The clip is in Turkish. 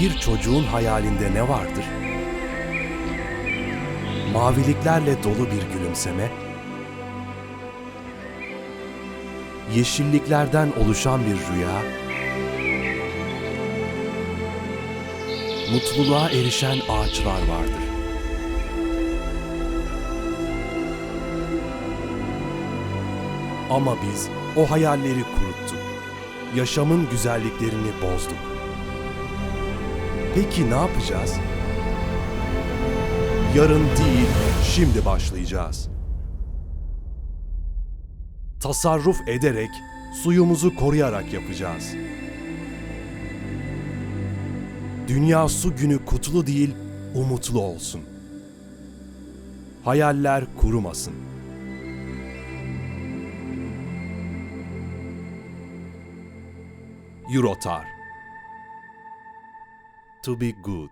Bir çocuğun hayalinde ne vardır? Maviliklerle dolu bir gülümseme, yeşilliklerden oluşan bir rüya, mutluluğa erişen ağaçlar vardır. Ama biz o hayalleri kuruttuk. Yaşamın güzelliklerini bozduk. Peki ne yapacağız? Yarın değil, şimdi başlayacağız. Tasarruf ederek, suyumuzu koruyarak yapacağız. Dünya Su Günü kutlu değil, umutlu olsun. Hayaller kurumasın. Eurotar To be good